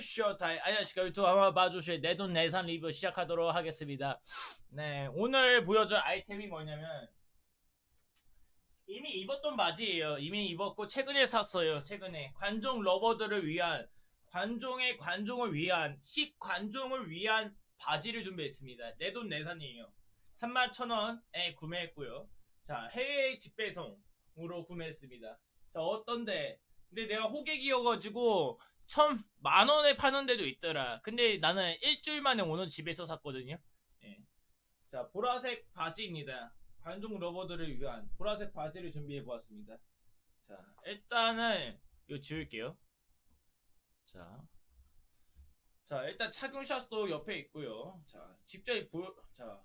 주쇼타임 안녕하십니까. 유튜브 한번 봐주실 내 돈 내산 리뷰 시작하도록 하겠습니다. 네 오늘 보여줄 아이템이 뭐냐면 이미 입었던 바지예요. 이미 입었고 최근에 샀어요. 최근에. 관종 러버들을 위한 관종의 관종을 위한 식관종을 위한 바지를 준비했습니다. 내 돈 내산이에요. 31,000원에 구매했고요. 자 해외 직배송으로 구매했습니다. 자 어떤데? 근데 내가 호객이어가지고 천 만원에 파는 데도 있더라. 근데 나는 일주일 만에 오늘 집에서 샀거든요. 예. 자, 보라색 바지입니다. 관종 러버들을 위한 보라색 바지를 준비해 보았습니다. 자, 일단은 이거 지울게요. 자. 자, 일단 착용샷도 옆에 있고요. 자, 직접 보, 자,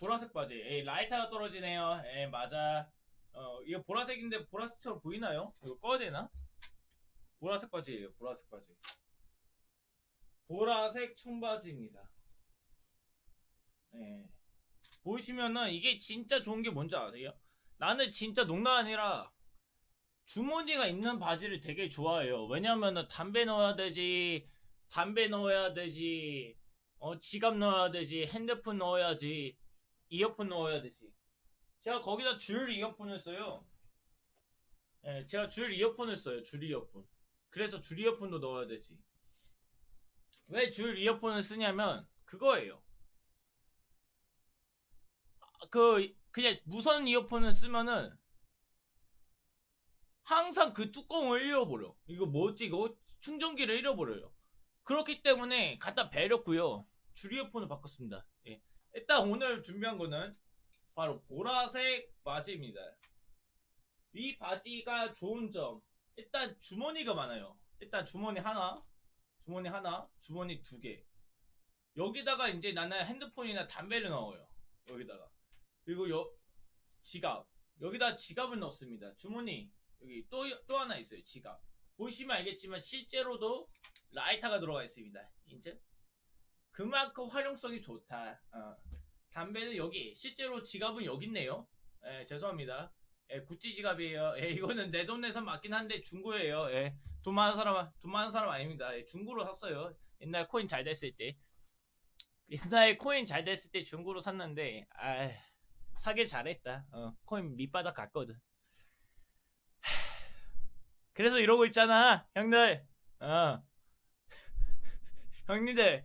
보라색 바지. 에이, 라이터가 떨어지네요. 예, 맞아. 어, 이거 보라색인데 보라색처럼 보이나요? 이거 꺼야 되나? 보라색 바지예요. 보라색 바지. 보라색 청바지입니다. 네. 보시면은 이게 진짜 좋은 게 뭔지 아세요? 나는 진짜 농담 아니라 주머니가 있는 바지를 되게 좋아해요. 왜냐면은 담배 넣어야 되지, 담배 넣어야 되지, 어, 지갑 넣어야 되지, 핸드폰 넣어야지, 이어폰 넣어야 되지. 제가 거기다 줄 이어폰을 써요. 예, 제가 줄 이어폰을 써요. 줄 이어폰. 그래서 줄 이어폰도 넣어야 되지. 왜 줄 이어폰을 쓰냐면 그거예요. 아, 그 그냥 무선 이어폰을 쓰면은 항상 그 뚜껑을 잃어버려. 이거 뭐지? 이거 충전기를 잃어버려요. 그렇기 때문에 갖다 배렸고요. 줄 이어폰을 바꿨습니다. 예. 일단 오늘 준비한 거는 바로 보라색 바지입니다. 이 바지가 좋은 점 일단 주머니가 많아요. 일단 주머니 하나, 주머니 하나, 주머니 두 개. 여기다가 이제 나는 핸드폰이나 담배를 넣어요. 여기다가. 그리고 여 지갑. 여기다 지갑을 넣습니다. 주머니 여기 또 또 하나 있어요. 지갑. 보시면 알겠지만 실제로도 라이터가 들어가 있습니다. 이제 그만큼 활용성이 좋다. 어. 담배는 여기 실제로 지갑은 여기 있네요. 예, 죄송합니다. 예, 구찌 지갑이에요. 예, 이거는 내 돈 내산 맞긴 한데 중고예요. 예, 돈 많은 사람 돈 많은 사람 아닙니다. 예, 중고로 샀어요. 옛날 코인 잘 됐을 때. 옛날에 코인 잘 됐을 때 중고로 샀는데 아 사길 잘했다. 어, 코인 밑바닥 갔거든. 하, 그래서 이러고 있잖아, 형들. 어. 형님들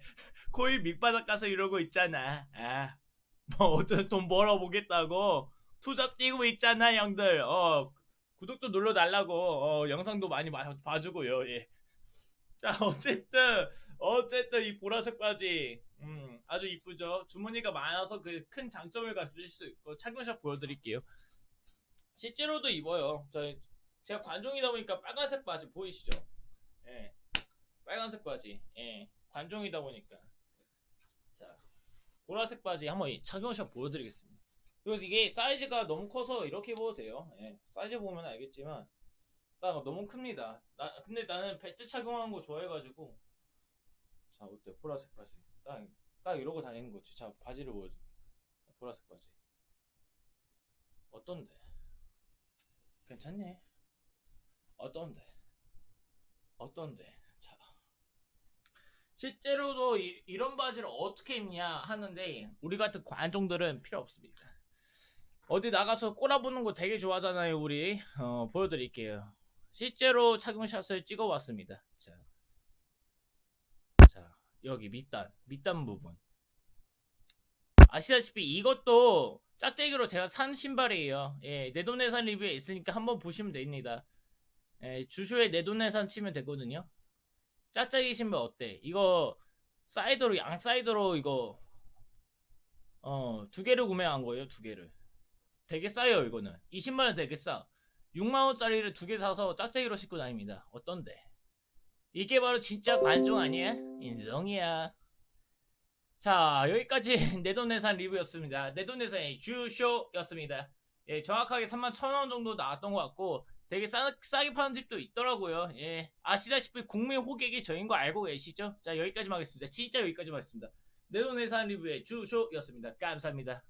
코인 밑바닥 가서 이러고 있잖아. 아, 뭐 어떤 돈 벌어보겠다고. 투잡 뛰고 있잖아 형들. 어 구독 좀 눌러달라고. 어 영상도 많이 마- 봐주고요 예. 자 어쨌든 어쨌든 이 보라색 바지 음 아주 이쁘죠? 주머니가 많아서 그 큰 장점을 가질 수 있고 착용샷 보여드릴게요. 실제로도 입어요. 저 제가 관종이다 보니까 빨간색 바지 보이시죠? 예. 빨간색 바지 예. 관종이다 보니까. 자 보라색 바지 한번 이 착용샷 보여드리겠습니다 그래서 이게 사이즈가 너무 커서 이렇게 입어도 돼요. 예, 사이즈 보면 알겠지만 딱 너무 큽니다. 나, 근데 나는 벨트 착용하는 거 좋아해가지고 자 어때 보라색 바지 딱, 딱 이러고 다니는 거지. 자 바지를 보여줄게. 보라색 바지 어떤데? 괜찮니? 어떤데? 어떤데? 자 실제로도 이, 이런 바지를 어떻게 입냐 하는데 우리 같은 관종들은 필요 없습니다. 어디 나가서 꼬라보는 거 되게 좋아하잖아요, 우리. 어, 보여드릴게요. 실제로 착용샷을 찍어왔습니다. 자, 자 여기 밑단, 밑단 부분. 아시다시피 이것도 짝대기로 제가 산 신발이에요. 예, 내돈내산 리뷰에 있으니까 한번 보시면 됩니다. 예, 주쇼에 내돈내산 치면 되거든요. 짝짝이 신발 어때? 이거 사이드로 양 사이드로 이거 어 두 개를 구매한 거예요, 두 개를. 되게 싸요 이거는. 20만원 되게 싸. 6만원짜리를 두 개 사서 짝짝이로 신고 다닙니다. 어떤데? 이게 바로 진짜 관종 아니야? 인정이야. 자 여기까지 내돈내산 리뷰였습니다. 내돈내산의 주쇼였습니다. 예, 정확하게 3만 1천원 정도 나왔던 것 같고 되게 싸, 싸게 파는 집도 있더라고요. 예, 아시다시피 국민 호객이 저인 거 알고 계시죠? 자 여기까지만 하겠습니다. 진짜 여기까지만 하겠습니다. 내돈내산 리뷰의 주쇼였습니다. 감사합니다